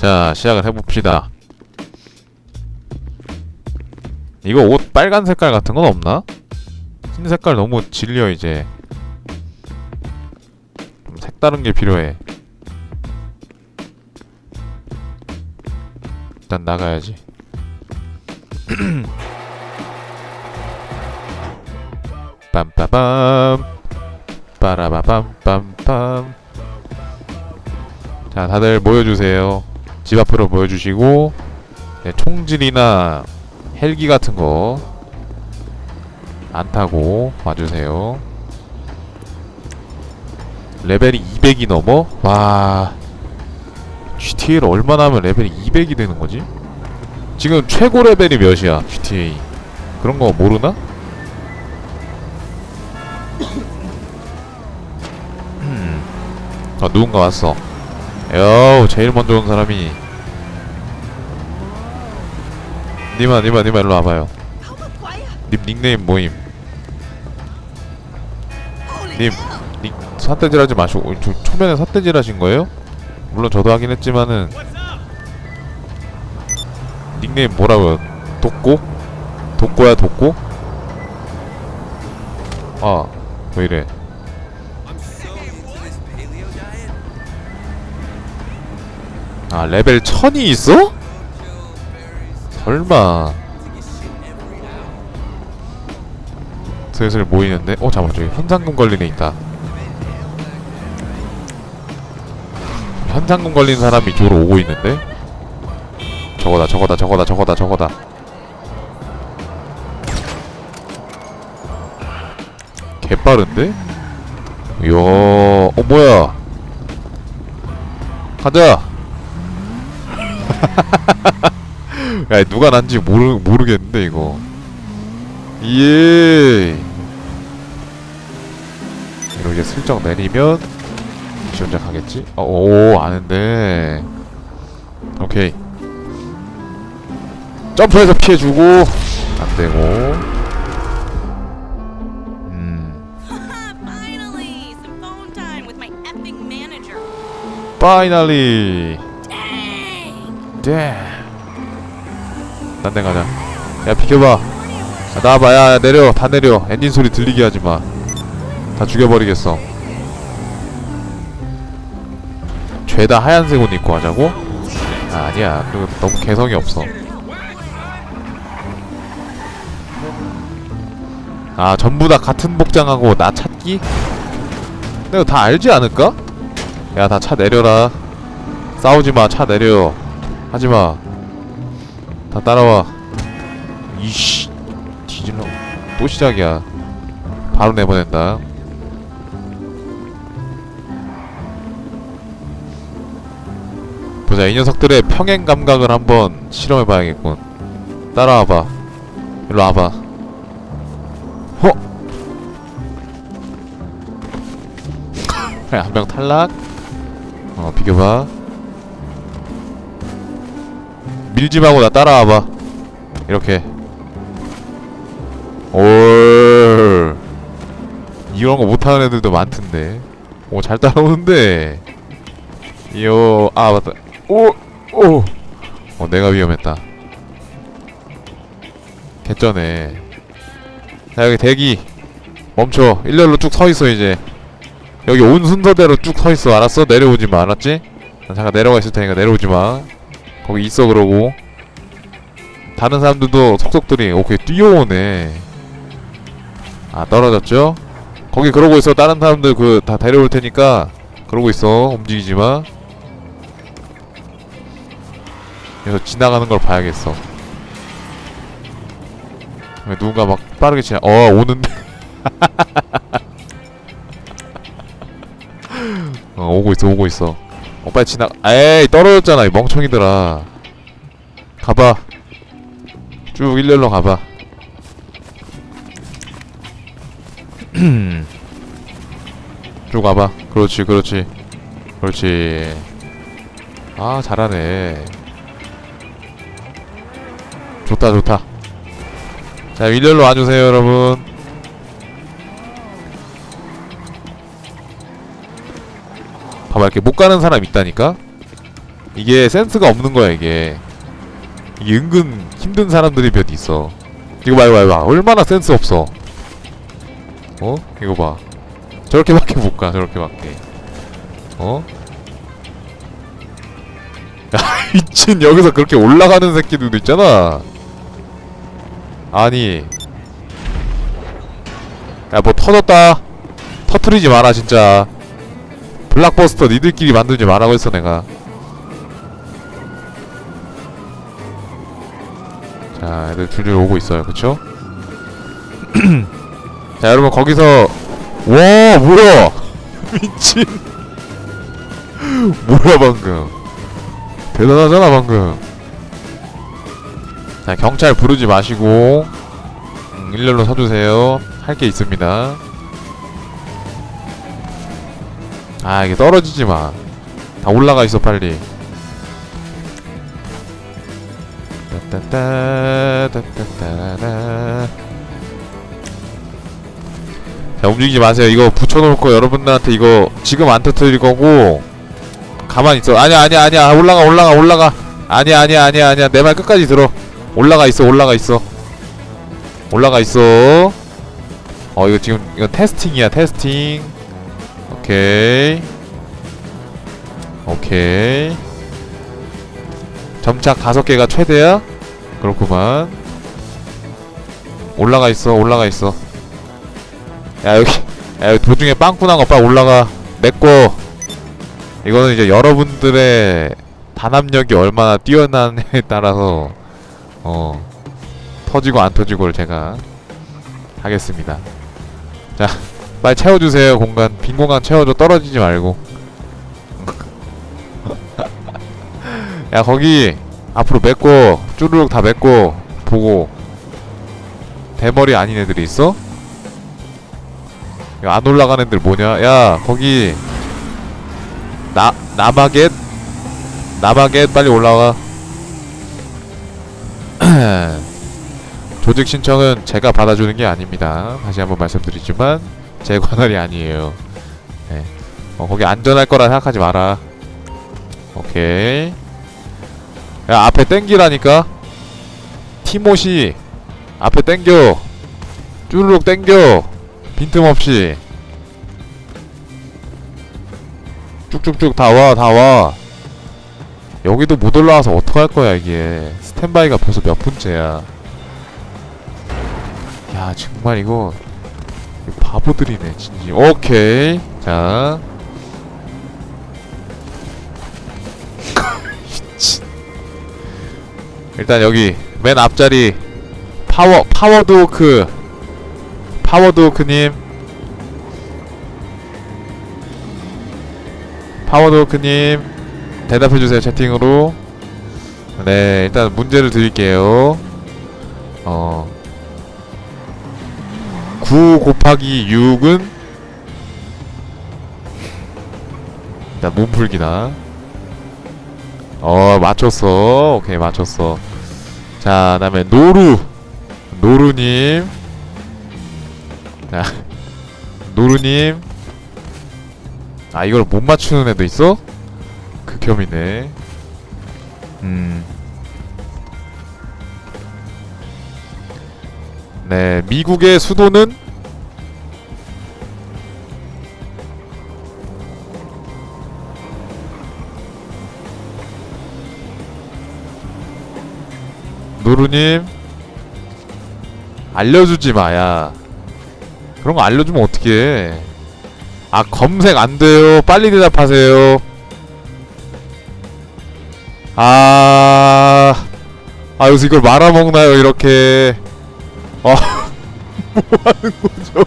자 시작을 해봅시다. 이거 옷 빨간 색깔 같은 건 없나? 흰 색깔 너무 질려 이제. 좀 색다른 게 필요해. 일단 나가야지. 빰빠밤. 빠라바밤 빰빰. 자 다들 모여주세요 집 앞으로 모여주시고 네, 총질이나 헬기 같은 거 안 타고 와주세요 레벨이 200이 넘어? 와 GTA를 얼마나 하면 레벨이 200이 되는 거지? 지금 최고 레벨이 몇이야 GTA 그런 거 모르나? 아 누군가 왔어 요 제일 먼저 온 사람이 니마 니마 니마 일로 와봐요 님 닉네임 모임 님 닉, 삿대질 하지 마시고 어, 저 초면에 삿대질 하신 거예요? 물론 저도 하긴 했지만은 닉네임 뭐라고요? 독고? 독고야 독고? 아왜 이래 아 레벨 1000이 있어? 설마. 슬슬 모이는데? 어 잠깐만 저기 현상금 걸린 애 있다. 현상금 걸린 사람이 이쪽으로 오고 있는데? 저거다 저거다 저거다 저거다 저거다. 개빠른데? 이야 어 뭐야? 가자 야 누가 난지 모르 모르겠는데 이거. 예. 이렇게 슬쩍 내리면 지 혼자 가겠지? 어, 오 아는데. 오케이. 점프해서 피해주고. 안 되고. 음. Finally, 네. 딴데 가자. 야 비켜봐. 야, 나와봐. 야, 야 내려. 다 내려. 엔진 소리 들리게 하지 마. 다 죽여버리겠어. 죄다 하얀색 옷 입고 하자고? 아, 아니야. 그거 너무 개성이 없어. 아 전부 다 같은 복장하고 나 찾기? 내가 다 알지 않을까? 야 다 차 내려라. 싸우지 마. 차 내려. 하지 마. 다 따라와. 이씨. 뒤질러. 또 시작이야. 바로 내보낸다. 보자. 이 녀석들의 평행 감각을 한번 실험해 봐야겠군. 따라와봐. 일로 와봐. 허! 한 명 탈락. 어, 비켜봐. 밀지 말고 나 따라와봐. 이렇게. 올. 이런 거 못하는 애들도 많던데. 오, 잘 따라오는데. 이요, 아, 맞다. 오! 오! 어, 내가 위험했다. 개쩌네. 자, 여기 대기. 멈춰. 일렬로 쭉 서 있어, 이제. 여기 온 순서대로 쭉 서 있어. 알았어? 내려오지 마. 알았지? 나 잠깐 내려가 있을 테니까 내려오지 마. 거기 있어 그러고. 다른 사람들도 속속들이 오케이 뛰어오네. 아 떨어졌죠? 거기 그러고 있어. 다른 사람들 그 다 데려올 테니까 그러고 있어. 움직이지 마. 그래서 지나가는 걸 봐야겠어. 왜 누군가 막 빠르게 지나 어 오는데. 어 오고 있어 오고 있어 어 빨리 지나 에이 떨어졌잖아 이 멍청이들아. 가봐. 쭉 일렬로 가봐. 쭉 가봐. 그렇지 그렇지. 그렇지. 아 잘하네. 좋다 좋다. 자 일렬로 와주세요 여러분 봐봐 이렇게 못 가는 사람 있다니까? 이게 센스가 없는 거야 이게. 이게 은근 힘든 사람들이 몇 있어. 이거 봐 이거 봐, 얼마나 센스 없어. 어? 이거 봐. 저렇게밖에 못 가 저렇게밖에. 어? 야 미친 여기서 그렇게 올라가는 새끼들도 있잖아. 아니. 야 뭐 터졌다. 터트리지 마라 진짜 블락버스터 니들끼리 만들지 말라고 했어 내가. 자 애들 줄줄 오고 있어요. 그쵸? 자 여러분 거기서 와 뭐야? 미친. 뭐야 방금? 대단하잖아 방금. 자 경찰 부르지 마시고 음, 일렬로 서주세요. 할 게 있습니다 아 이게 떨어지지 마. 다 올라가 있어 빨리. 자 움직이지 마세요. 이거 붙여놓을 거 여러분들한테 이거 지금 안 터뜨릴 거고 가만 히 있어. 아니야 아니야 아니야 올라가 올라가 올라가. 아니야 아니야 아니야 아니야 내 말 끝까지 들어. 올라가 있어 올라가 있어. 올라가 있어. 어 이거 지금 이거 테스팅이야 테스팅. 오케이. 오케이. 점착 다섯 개가 최대야? 그렇구만. 올라가 있어 올라가 있어. 야 여기 야 여기 도중에 빵꾸 난 거 빨리 올라가. 내꺼 이거는 이제 여러분들의 단합력이 얼마나 뛰어나느냐에 따라서 어 터지고 안 터지고를 제가 하겠습니다. 자 빨리 채워주세요 공간. 빈 공간 채워줘. 떨어지지 말고. 야 거기 앞으로 맺고 쭈루룩 다 맺고 보고. 대머리 아닌 애들이 있어? 야, 안 올라가는 애들 뭐냐? 야 거기 나 나마겟? 나마겟 빨리 올라와. 조직 신청은 제가 받아주는 게 아닙니다. 다시 한번 말씀드리지만 제 관할이 아니에요. 네. 어, 거기 안전할 거라 생각하지 마라. 오케이. 야, 앞에 땡기라니까? 티모시. 앞에 땡겨. 쭈르륵 땡겨. 빈틈없이. 쭉쭉쭉 다 와, 다 와. 여기도 못 올라와서 어떡할 거야, 이게. 스탠바이가 벌써 몇 분째야. 야, 정말 이거. 바보들이네 진짜 오케이. 자. 일단 여기 맨 앞자리 파워 파워도크 파워도크님. 파워도크님. 대답해주세요 채팅으로. 네 일단 문제를 드릴게요. 어 9 곱하기 6은 일단 몸풀기나. 어 맞췄어. 오케이 맞췄어. 자 다음에 노루. 노루님. 자 노루님. 아 이걸 못 맞추는 애도 있어? 극혐이네. 음. 네, 미국의 수도는 노루님 알려주지 마야. 그런 거 알려주면 어떡해. 아 검색 안 돼요. 빨리 대답하세요. 아... 아 여기서 이걸 말아먹나요 이렇게. 아, 뭐 하는 거죠?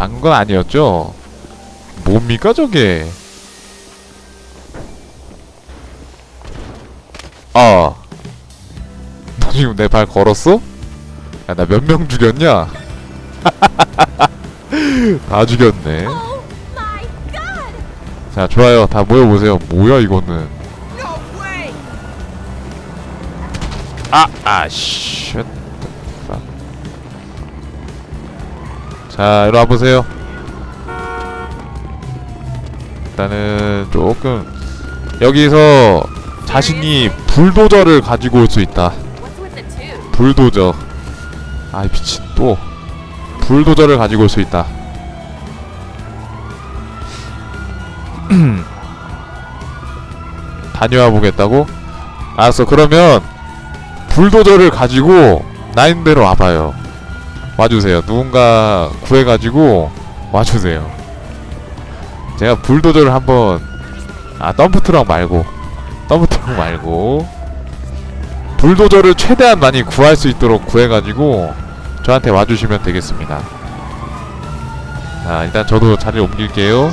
방금 건 아니었죠? 뭡니까 저게? 아, 너 지금 내 발 걸었어? 야, 나 몇 명 죽였냐? 다 죽였네. 자, 좋아요. 다 모여보세요. 뭐야, 이거는. 아, 아, 쉣. 자 이리 와보세요. 일단은 조금 여기서 자신이 불도저를 가지고 올 수 있다? 불도저. 아이 미친 또. 불도저를 가지고 올 수 있다. 다녀와 보겠다고? 알았어. 그러면 불도저를 가지고 나인대로 와봐요 와주세요 누군가 구해가지고 와주세요 제가 불도저를 한번 아 덤프트럭 말고 덤프트럭 말고 불도저를 최대한 많이 구할 수 있도록 구해가지고 저한테 와주시면 되겠습니다. 자 일단 저도 자리 옮길게요.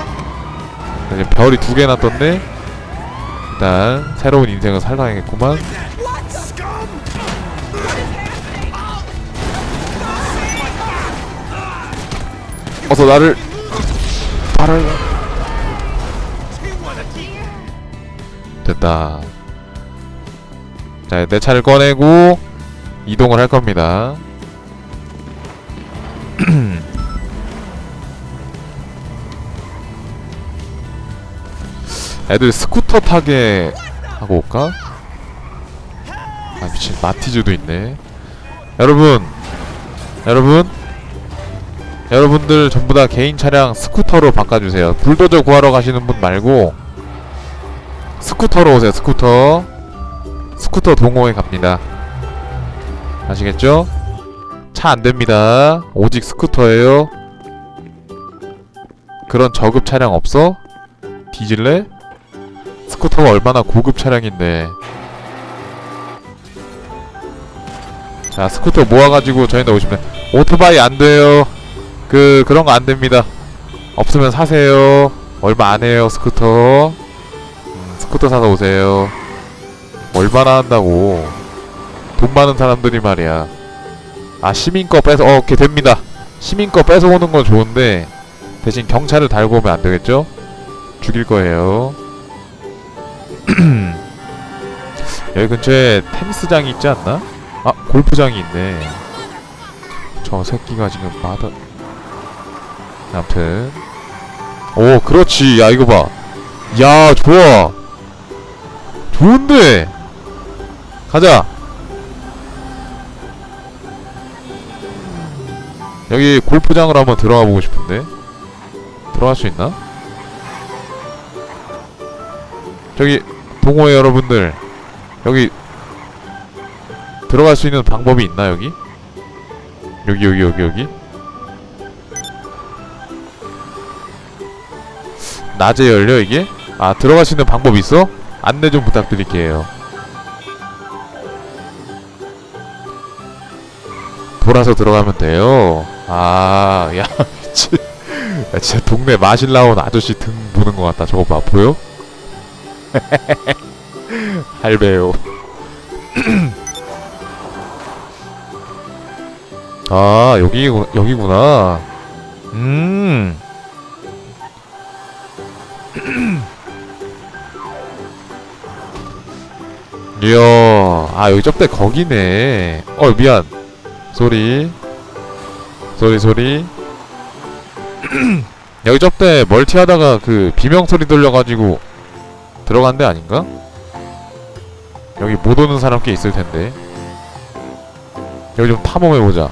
별이 두 개나 떴네. 일단 새로운 인생을 살아야겠구만. 어서 나를 바랄. 됐다. 자, 내 차를 꺼내고 이동을 할 겁니다. 애들 스쿠터 타게 하고 올까? 아 미친 마티즈도 있네. 여러분, 여러분, 여러분들 전부 다 개인 차량 스쿠터로 바꿔주세요. 불도저 구하러 가시는 분 말고 스쿠터로 오세요. 스쿠터. 스쿠터 동호회 갑니다. 아시겠죠? 차 안 됩니다. 오직 스쿠터예요. 그런 저급 차량 없어? 뒤질래? 스쿠터가 얼마나 고급 차량인데. 자, 스쿠터 모아가지고 저희한테 오시면 오토바이 안 돼요. 그 그런 거 안 됩니다. 없으면 사세요. 얼마 안 해요, 스쿠터. 음, 스쿠터 사서 오세요. 얼마나 한다고 돈 많은 사람들이 말이야 아 시민 거 뺏어 어 오케이 됩니다 시민 거 뺏어오는 건 좋은데 대신 경찰을 달고 오면 안 되겠죠? 죽일 거예요 여기 근처에 테니스장이 있지 않나? 아 골프장이 있네 저 새끼가 지금 마다 아무튼 오 그렇지. 야 이거 봐야 좋아. 좋은데? 가자. 여기 골프장으로 한번 들어가 보고 싶은데? 들어갈 수 있나? 저기 동호회 여러분들 여기 들어갈 수 있는 방법이 있나 여기? 여기 여기 여기 여기 낮에 열려 이게? 아 들어갈 수 있는 방법 있어? 안내 좀 부탁드릴게요 돌아서 들어가면 돼요. 아, 야, 미친. 야, 진짜 동네 마실 나온 아저씨 등 보는 것 같다. 저거 봐, 보여? 할배요. 아, 여기, 여기구나. 음. 이야, 아, 여기 접대 거기네. 어, 미안. 소리 소리 소리 여기 접대 멀티하다가 그 비명 소리 들려가지고 들어간 데 아닌가? 여기 못 오는 사람 꽤 있을 텐데 여기 좀 탐험해보자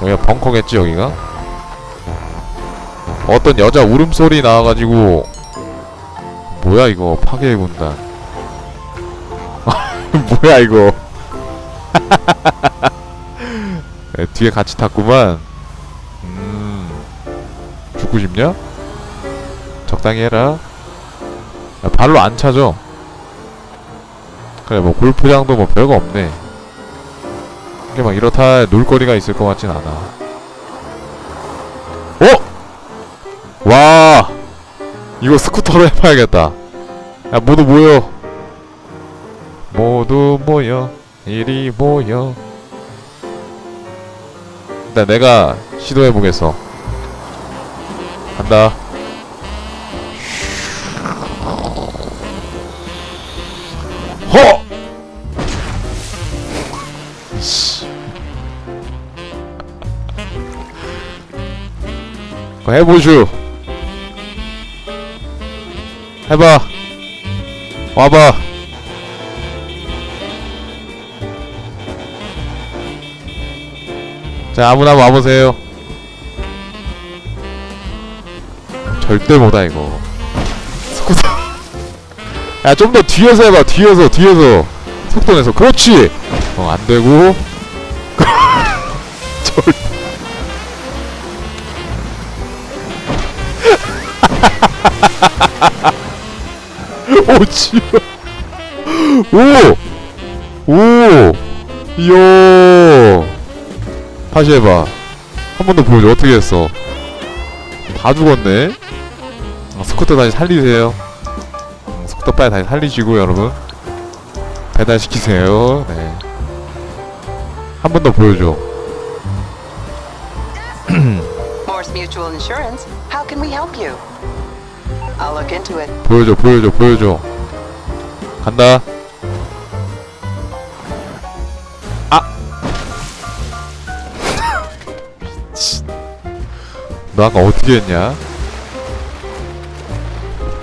여기가 벙커겠지 여기가? 어떤 여자 울음소리 나와가지고 뭐야 이거 파괴의 군단 뭐야 이거 네, 뒤에 같이 탔구만. 음, 죽고 싶냐? 적당히 해라. 야, 발로 안 차죠? 그래, 뭐, 골프장도 뭐 별거 없네. 이게 막 이렇다 놀거리가 있을 것 같진 않아. 와! 이거 스쿠터로 해봐야겠다. 야, 모두 모여. 모두 모여. 이리 모여. 일단 내가 시도해 보겠어. 간다. 허! 해보슈 해봐. 와봐. 자 아무나 와보세요. 절대 못하 이거. 스쿠터. 야좀 더 뒤에서 해봐. 뒤에서 뒤에서. 속도 내서. 그렇지. 어 안되고. 절 오 지려 오오 이야. 다시 해봐. 한 번 더 보여줘. 어떻게 했어? 다 죽었네. 어, 스쿠터 다시 살리세요. 음, 스쿠터 빨리 다시 살리시고 여러분. 배달시키세요. 네. 한 번 더 보여줘? I'll look into it. 보여줘 보여줘 보여줘 간다 아 미친. 너 아까 어떻게 했냐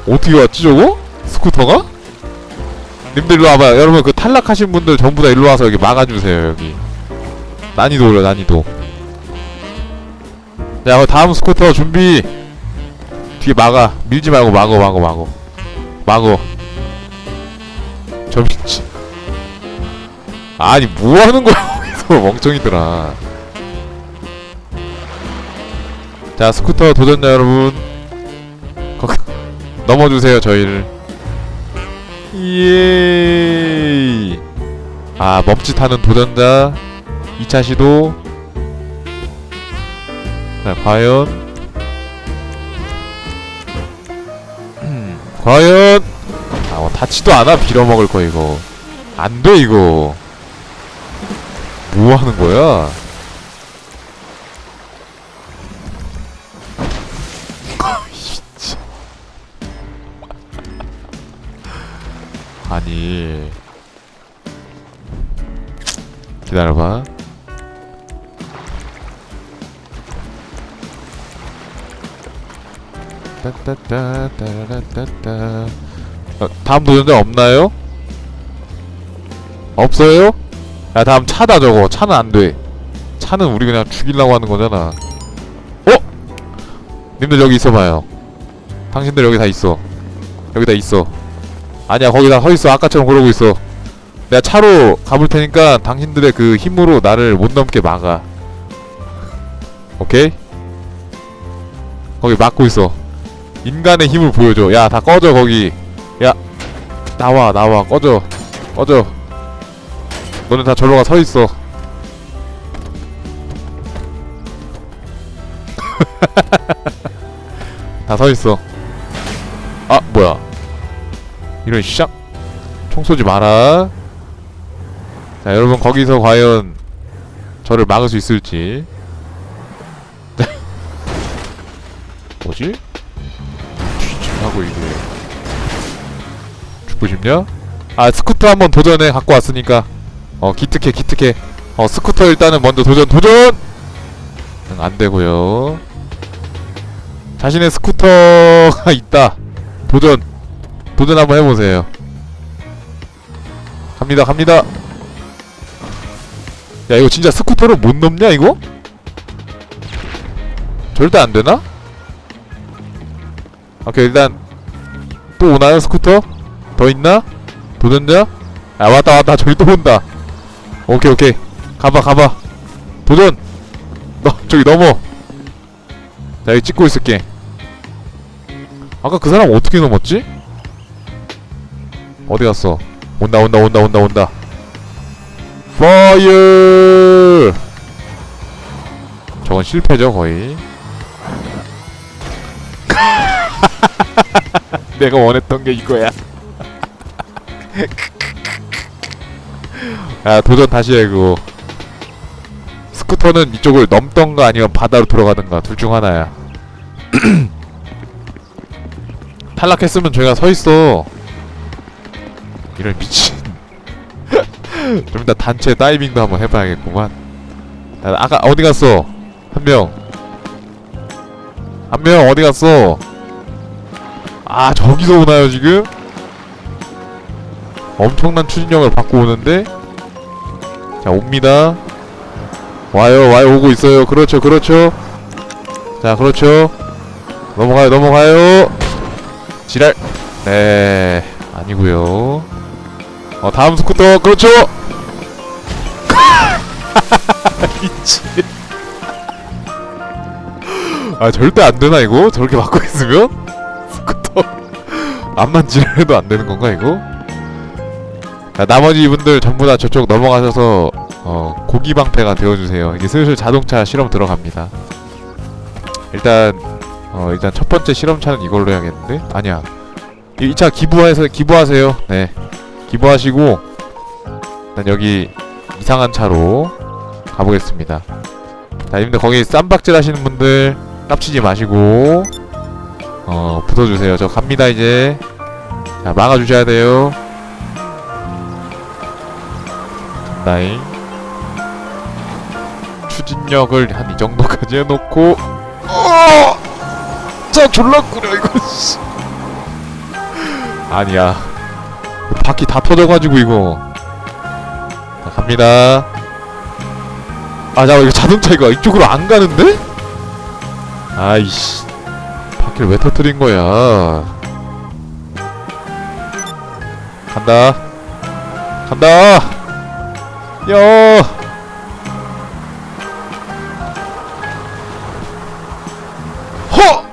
어떻게 왔지 저거? 스쿠터가? 님들 일로 와봐요 여러분 그 탈락하신 분들 전부 다 일로 와서 여기 막아주세요 여기 난이도 올려 난이도 자 다음 스쿠터 준비 뒤에 막아. 밀지 말고 막어 막어 막어. 막어. 저 미치 아니 뭐 하는 거야? 멍청이들아. 자 스쿠터 도전자 여러분. 거기 넘어주세요 저희를. 예. 아 멈칫하는 도전자. 2차 시도. 자 과연 과연? 아 어, 닿지도 않아. 빌어먹을 거 이거. 안 돼 이거. 뭐 하는 거야. 아니. 기다려봐 따따따따라따따. 어, 다음 도전자 없나요? 없어요? 야 다음 차다 저거. 차는 안돼. 차는 우리 그냥 죽이려고 하는 거잖아. 어? 님들 여기 있어봐요. 당신들 여기 다 있어. 여기 다 있어. 아니야 거기 다 서있어. 아까처럼 그러고 있어. 내가 차로 가볼 테니까 당신들의 그 힘으로 나를 못 넘게 막아. 오케이? 거기 막고 있어 인간의 힘을 보여줘. 야 다 꺼져 거기. 야 나와 나와. 꺼져 꺼져. 너네 다 절로 가 서있어. 다 서있어. 아 뭐야. 이런 시작 총 쏘지 마라. 자 여러분 거기서 과연 저를 막을 수 있을지. 뭐지? 뒤집하고 이게 죽고 싶냐? 아 스쿠터 한번 도전해 갖고 왔으니까 어 기특해 기특해 어 스쿠터 일단은 먼저 도전 도전! 응, 안되고요 자신의 스쿠터가 있다 도전 도전 한번 해보세요 갑니다 갑니다 야 이거 진짜 스쿠터를 못 넘냐 이거? 절대 안되나? 오케이 일단 또 오나요 스쿠터? 더 있나? 도전자? 아 왔다 왔다 저기 또 온다 오케이 오케이 가봐 가봐 도전! 너 저기 넘어 자 여기 찍고 있을게 아까 그 사람 어떻게 넘었지? 어디 갔어? 온다 온다 온다 온다 온다 파이어 저건 실패죠 거의 내가 원했던 게 이거야. 야 도전 다시 해 그거. 스쿠터는 이쪽을 넘던가 아니면 바다로 들어가든가 둘 중 하나야. 탈락했으면 저희가 서 있어. 이런 미친. 좀 이따 단체 다이빙도 한번 해봐야겠구만. 야, 아까 어디 갔어? 한 명. 한 명 어디 갔어? 아 저기서 오나요 지금? 엄청난 추진력을 받고 오는데? 자 옵니다. 와요 와요 오고 있어요. 그렇죠 그렇죠. 자 그렇죠. 넘어가요 넘어가요. 지랄. 네 아니고요. 어 다음 스쿠터 그렇죠. 미친. 아 절대 안 되나 이거? 저렇게 막고 있으면 앞만 지랄해도 안 되는 건가 이거 자, 나머지 분들 전부 다 저쪽 넘어가셔서 어, 고기 방패가 되어주세요. 이제 슬슬 자동차 실험 들어갑니다. 일단 어, 일단 첫 번째 실험차는 이걸로 해야겠는데 아니야. 이 차 기부해서 기부하세요. 네, 기부하시고 일단 여기 이상한 차로 가보겠습니다. 자, 님들 거기 쌈박질 하시는 분들 깝치지 마시고 어 붙어주세요. 저 갑니다 이제. 자 막아주셔야 돼요. 나잉 추진력을 한 이 정도까지 해놓고 어! 자 졸라 꾸려 이거 씨. 아니야 바퀴 다 터져가지고 이거 자, 갑니다 아 잠깐 이거 자동차 이거 이쪽으로 안 가는데? 아이씨 바퀴를 왜 터뜨린 거야 간다 간다 야! 허!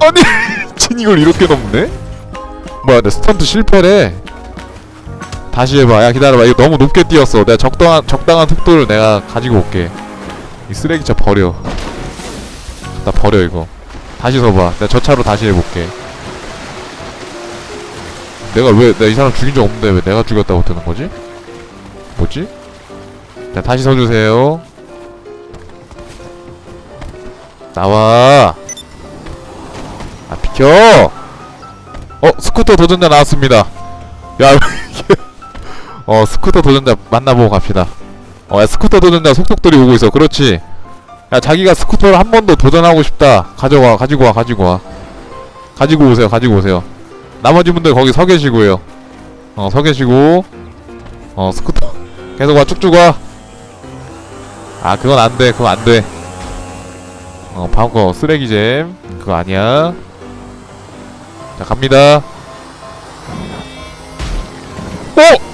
아니, 진 이걸 이렇게 넘네? 뭐야, 내 스턴트 실패래. 다시 해봐. 야, 기다려봐. 이거 너무 높게 뛰었어. 내가 적당한, 적당한 속도를 내가 가지고 올게. 이 쓰레기차 버려. 나 버려, 이거. 다시 서봐. 내가 저 차로 다시 해볼게. 내가 왜, 내가 이 사람 죽인 적 없는데 왜 내가 죽였다고 뜨는 거지? 뭐지? 자 다시 서주세요 나와 아 비켜 어 스쿠터 도전자 나왔습니다 야 어 스쿠터 도전자 만나보고 갑시다 어 야 스쿠터 도전자 속속들이 오고 있어 그렇지 야 자기가 스쿠터를 한 번 더 도전하고 싶다 가져와 가지고 와 가지고 와 가지고 오세요 가지고 오세요 나머지 분들 거기 서 계시고요 어 서 계시고 어 스쿠터 계속 와 쭉쭉 와. 아 그건 안 돼. 그거 안 돼. 어 방금 거 쓰레기잼. 그거 아니야. 자 갑니다. 오!